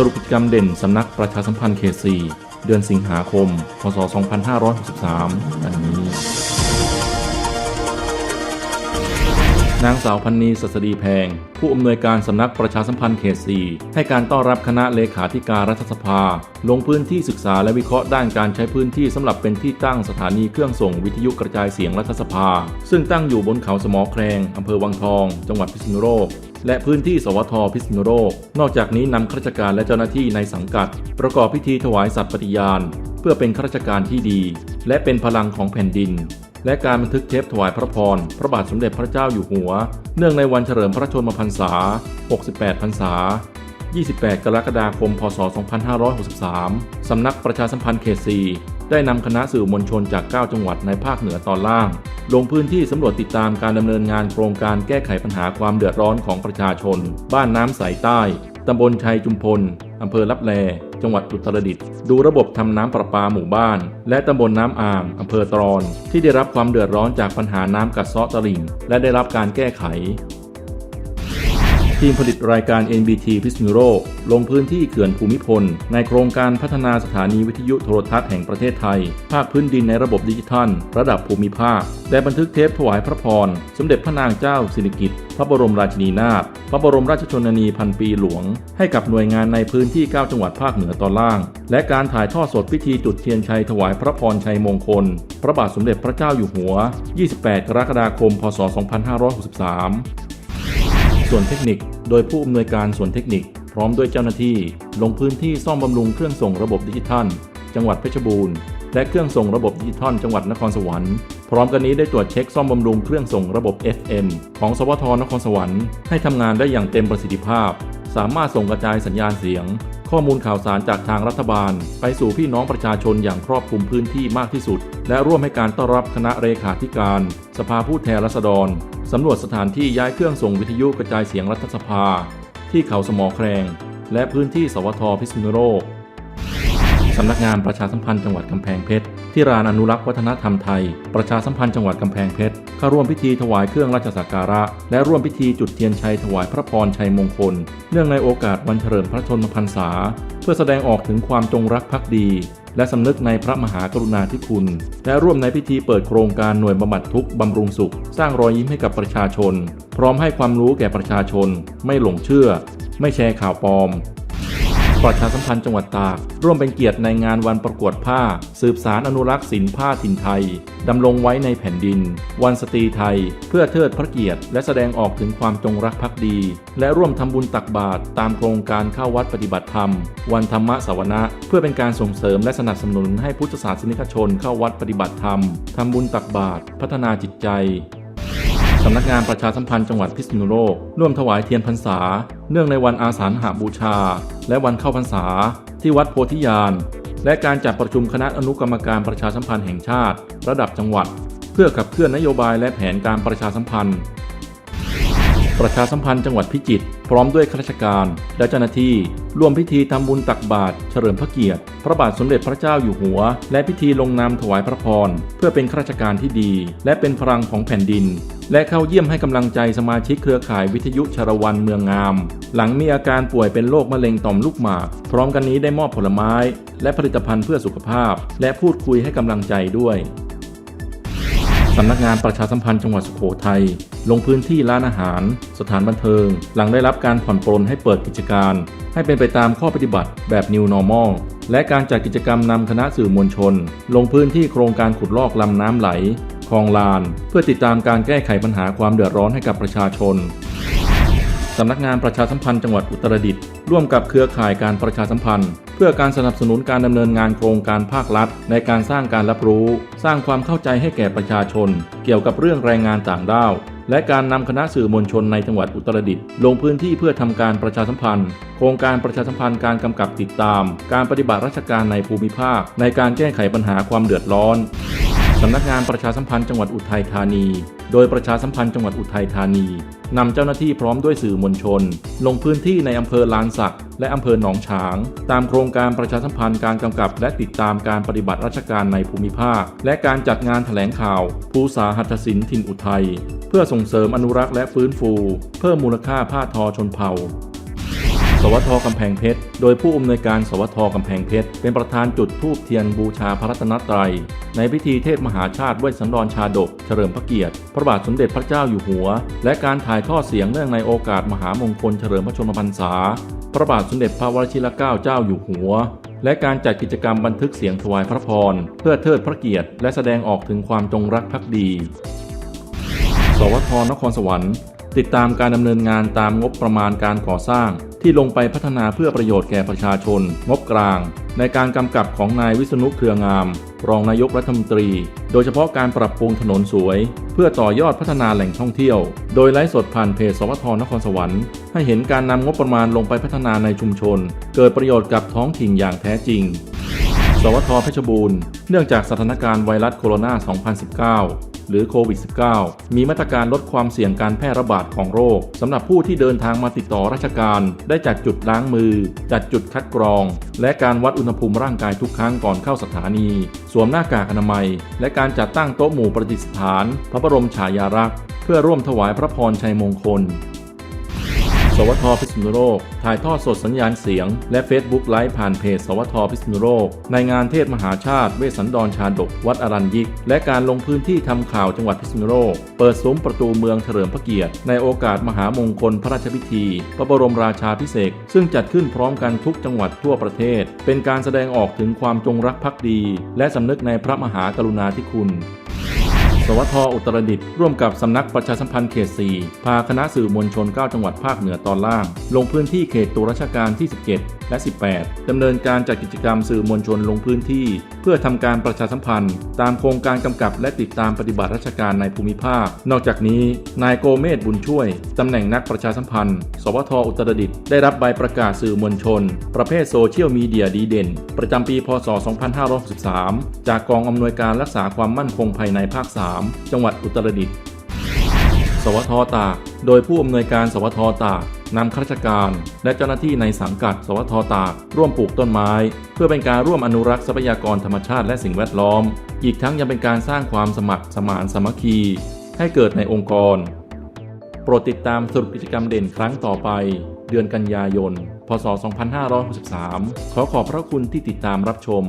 สรุปกิจกรรมเด่นสำนักประชาสัมพันธ์เขต4เดือนสิงหาคม พศ 2563ดังนี้ นางสาวพันนีสัสดีแพง ผู้อำนวยการสำนักประชาสัมพันธ์เขต4ให้การต้อนรับคณะเลขาธิการรัฐสภา ลงพื้นที่ศึกษาและวิเคราะห์ด้านการใช้พื้นที่สำหรับเป็นที่ตั้งสถานีเครื่องส่งวิทยุกระจายเสียงรัฐสภา ซึ่งตั้งอยู่บนเขาสมอแครงอำเภอวังทอง จังหวัดพิษณุโลก และพื้นที่สวทพิษณุโลก นอกจากนี้นำข้าราชการและเจ้าหน้าที่ในสังกัด ประกอบพิธีถวายสัตย์ปฏิญาณ เพื่อเป็นข้าราชการที่ดี และเป็นพลังของแผ่นดิน และการบันทึกเทปถวายพระพร พระบาทสมเด็จพระเจ้าอยู่หัว เนื่องในวันเฉลิมพระชนมพรรษา 68 พรรษา 28 กรกฎาคม พศ 2563 สำนักประชาสัมพันธ์เขต 4 ได้นำคณะสื่อมวลชนจาก 9 จังหวัดในภาคเหนือตอนล่าง ลงพื้นที่สำรวจติดตามการดำเนินงานโครงการแก้ไขปัญหาความเดือดร้อนของประชาชน บ้านน้ำใสใต้ ตำบลชัยจุมพล อำเภอลับแล จังหวัดอุตรดิตถ์ ดูระบบทำน้ำประปาหมู่บ้าน และตำบลน้ำอ่าง อำเภอตรอน ที่ได้รับความเดือดร้อนจากปัญหาน้ำกัดเซาะตลิ่ง และได้รับการแก้ไข ทีมผลิตรายการ NBT พิษณุโลกลงพื้นที่เขื่อนภูมิพล ในโครงการพัฒนาสถานีวิทยุโทรทัศน์แห่งประเทศไทย ภาคพื้นดินในระบบดิจิทัล ระดับภูมิภาค และบันทึกเทปถวายพระพร สมเด็จพระนางเจ้าสิริกิติ์พระบรมราชินีนาถพระบรมราชชนนีพันปีหลวง ให้กับหน่วยงานในพื้นที่ 9 จังหวัดภาคเหนือตอนล่าง และการถ่ายทอดสดพิธีจุดเทียนชัยถวายพระพรชัยมงคล พระบาทสมเด็จพระเจ้าอยู่หัว 28 กรกฎาคม พศ 2563 ส่วนเทคนิค โดยผู้อำนวยการส่วนเทคนิค พร้อมด้วยเจ้าหน้าที่ ลงพื้นที่ซ่อมบำรุงเครื่องส่งระบบดิจิทัล จังหวัดเพชรบูรณ์และเครื่องส่งระบบดิจิทัลจังหวัดนครสวรรค์พร้อมกันนี้ได้ตรวจเช็คซ่อมบำรุงเครื่องส่งระบบ FM ของสวทนครสวรรค์ให้ทำงานได้อย่างเต็มประสิทธิภาพ สามารถส่งกระจายสัญญาณเสียง ข้อมูลข่าวสารจากทางรัฐบาล ไปสู่พี่น้องประชาชนอย่างครอบคลุมพื้นที่มากที่สุด และร่วมให้การต้อนรับคณะเลขาธิการ สภาผู้แทนราษฎร สำรวจสถานที่ย้ายเครื่องส่งวิทยุกระจายเสียงรัฐสภา ที่เขาสมอแครง และพื้นที่สวทพิษณุโลกสำนักงานประชาสัมพันธ์จังหวัดกำแพงเพชรที่ร้านอนุรักษ์วัฒนธรรมไทย ประชาสัมพันธ์จังหวัดกำแพงเพชรเข้าร่วมพิธีถวายเครื่องราชสักการะ และร่วมพิธีจุดเทียนชัยถวายพระพรชัยมงคล เนื่องในโอกาสวันเฉลิมพระชนมพรรษา เพื่อแสดงออกถึงความจงรักภักดี และสำนึกในพระมหากรุณาธิคุณ และร่วมในพิธีเปิดโครงการหน่วยบำบัดทุกข์บำรุงสุข สร้างรอยยิ้มให้กับประชาชน พร้อมให้ความรู้แก่ประชาชน ไม่หลงเชื่อ ไม่แชร์ข่าวปลอม ประชาสัมพันธ์จังหวัดตาก ร่วมเป็นเกียรติในงานวันประกวดผ้า สืบสารอนุรักษ์ศิลป์ผ้าถิ่นไทย ดำรงไว้ในแผ่นดิน วันสตรีไทย เพื่อเทิดพระเกียรติ และแสดงออกถึงความจงรักภักดี และร่วมทำบุญตักบาตรตามโครงการเข้าวัดปฏิบัติธรรม วันธรรมสวนะเพื่อเป็นการส่งเสริมและสนับสนุนให้พุทธศาสนิกชนเข้าวัดปฏิบัติธรรมทำบุญตักบาตรพัฒนาจิตใจำนักงานประชาสัมพันธ์จังหวัดพิษณุโลก ร่วมถวายเทียนพรรษา เนื่องในวันอาสาฬหาบูชา และวันเข้าพรรษา ที่วัดโพธิญาณและการจัดประชุมคณะอนุกรรมการประชาสัมพันธ์แห่งชาติ ระดับจังหวัด เพื่อขับเคลื่อนนโยบายและแผนการประชาสัมพันธ์ ประชาสัมพันธ์จังหวัดพิจิตรพร้อมด้วยข้าราชการ และเจ้าหน้าที่ร่วมพิธีทำบุญตักบาตรเฉลิมพระเกียรติ พระบาทสมเด็จพระเจ้าอยู่หัว และพิธีลงนามถวายพระพร เพื่อเป็นข้าราชการที่ดี และเป็นพลังของแผ่นดิน และเข้าเยี่ยมให้กำลังใจสมาชิกเครือข่ายวิทยุชารวันเมืองงาม หลังมีอาการป่วยเป็นโรคมะเร็งต่อมลูกหมาก พร้อมกันนี้ได้มอบผลไม้ และผลิตภัณฑ์เพื่อสุขภาพ และพูดคุยให้กำลังใจด้วย สำนักงานประชาสัมพันธ์จังหวัดสุโขทัยลงพื้นที่ร้านอาหาร สถานบันเทิง หลังได้รับการผ่อนปรนให้เปิดกิจการ ให้เป็นไปตามข้อปฏิบัติแบบ New Normal และการจัดกิจกรรมนำคณะสื่อมวลชน ลงพื้นที่โครงการขุดลอกลำน้ำไหลคลองลาน เพื่อติดตามการแก้ไขปัญหาความเดือดร้อนให้กับประชาชน สำนักงานประชาสัมพันธ์จังหวัดอุตรดิตถ์ร่วมกับเครือข่ายการประชาสัมพันธ์ เพื่อการสนับสนุนการดำเนินงานโครงการภาครัฐ ในการสร้างการรับรู้ สร้างความเข้าใจให้แก่ประชาชน เกี่ยวกับเรื่องแรงงานต่างด้าวและการนำคณะสื่อมวลชนในจังหวัดอุตรดิตถ์ลงพื้นที่เพื่อทำการประชาสัมพันธ์ โครงการประชาสัมพันธ์การกำกับติดตาม การปฏิบัติราชการในภูมิภาค ในการแก้ไขปัญหาความเดือดร้อน สำนักงานประชาสัมพันธ์จังหวัดอุทัยธานี โดยประชาสัมพันธ์จังหวัดอุทัยธานีนำเจ้าหน้าที่พร้อมด้วยสื่อมวลชน ลงพื้นที่ในอำเภอลานสักและอำเภอหนองฉาง ตามโครงการประชาสัมพันธ์การกำกับ และติดตามการปฏิบัติราชการในภูมิภาค และการจัดงานแถลงข่าว ภูษาหัตถศิลป์ถิ่นอุทัย เพื่อส่งเสริมอนุรักษ์และฟื้นฟู เพิ่มมูลค่าผ้าทอชนเผ่า สวทกำแพงเพชร โดยผู้อำนวยการสวทกำแพงเพชร เป็นประธานจุดธูปเทียนบูชาพระรัตนตรัย ในพิธีเทศมหาชาติเวสสันดรชาดก เฉลิมพระเกียรติ พระบาทสมเด็จพระเจ้าอยู่หัว และการถ่ายทอดเสียงเนื่องในโอกาสมหามงคลเฉลิมพระชนมพรรษา พระบาทสมเด็จพระวชิรเกล้าเจ้าอยู่หัว และการจัดกิจกรรมบันทึกเสียงถวายพระพร เพื่อเทิดพระเกียรติ และแสดงออกถึงความจงรักภักดี สวทนครสวรรค์ ติดตามการดำเนินงานตามงบประมาณการก่อสร้าง ที่ลงไปพัฒนาเพื่อประโยชน์แก่ประชาชน งบกลาง ในการกำกับของนายวิษณุเครืองาม รองนายกรัฐมนตรี โดยเฉพาะการปรับปรุงถนนสวย เพื่อต่อยอดพัฒนาแหล่งท่องเที่ยว โดยไลฟ์สดผ่านเพจสวทนครสวรรค์ให้เห็นการนำงบประมาณลงไปพัฒนาในชุมชน เกิดประโยชน์กับท้องถิ่นอย่างแท้จริงสวทเพชรบูรณ์ เนื่องจากสถานการณ์ไวรัสโคโรนา 2019 หรือโควิด -19 มีมาตรการลดความเสี่ยงการแพร่ระบาดของโรคสำหรับผู้ที่เดินทางมาติดต่อราชการ ได้จัดจุดล้างมือ จัดจุดคัดกรอง และการวัดอุณหภูมิร่างกายทุกครั้งก่อนเข้าสถานี สวมหน้ากากอนามัย และการจัดตั้งโต๊ะหมู่ประดิษฐาน พระบรมฉายาลักษณ์เพื่อร่วมถวายพระพรชัยมงคล สวทพิษณุโลก ถ่ายทอดสดสัญญาณเสียง และ Facebook ไลฟ์ผ่านเพจ สวทพิษณุโลก ในงานเทศมหาชาติเวสันดรชาดก วัดอรัญยิก และการลงพื้นที่ทำข่าวจังหวัดพิษณุโลก เปิดซุ้มประตูเมืองเฉลิมพระเกียรติ ในโอกาสมหามงคลพระราชพิธี พระบรมราชาพิเศษซึ่งจัดขึ้นพร้อมกันทุกจังหวัดทั่วประเทศ เป็นการแสดงออกถึงความจงรักภักดี และสำนึกในพระมหากรุณาธิคุณ สวทอุตรดิตถ์ร่วมกับสำนักประชาสัมพันธ์เขต 4 พาคณะสื่อมวลชน 9 จังหวัดภาคเหนือตอนล่าง ลงพื้นที่เขตตัวราชการที่ 17 และ 18 ดำเนินการจัดกิจกรรมสื่อมวลชนลงพื้นที่ เพื่อทำการประชาสัมพันธ์ ตามโครงการกำกับและติดตามปฏิบัติราชการในภูมิภาค นอกจากนี้ นายโกเมศบุญช่วยตำแหน่งนักประชาสัมพันธ์ สวทอุตรดิตถ์ได้รับใบประกาศสื่อมวลชน ประเภทโซเชียลมีเดียดีเด่น ประจำปี พศ 2563 จากกองอำนวยการรักษาความมั่นคงภายในภาค 3 3 จังหวัดอุตรดิตถ์ สวทตาก โดยผู้อำนวยการสวทตากนำข้าราชการ และเจ้าหน้าที่ในสังกัด สวทตาก ร่วมปลูกต้นไม้ เพื่อเป็นการร่วมอนุรักษ์ทรัพยากรธรรมชาติและสิ่งแวดล้อม อีกทั้งยังเป็นการสร้างความสมัครสมานสามัคคี ให้เกิดในองค์กร โปรดติดตามสรุปกิจกรรมเด่นครั้งต่อไป เดือนกันยายน พศ 2563 ขอขอบพระคุณที่ติดตามรับชม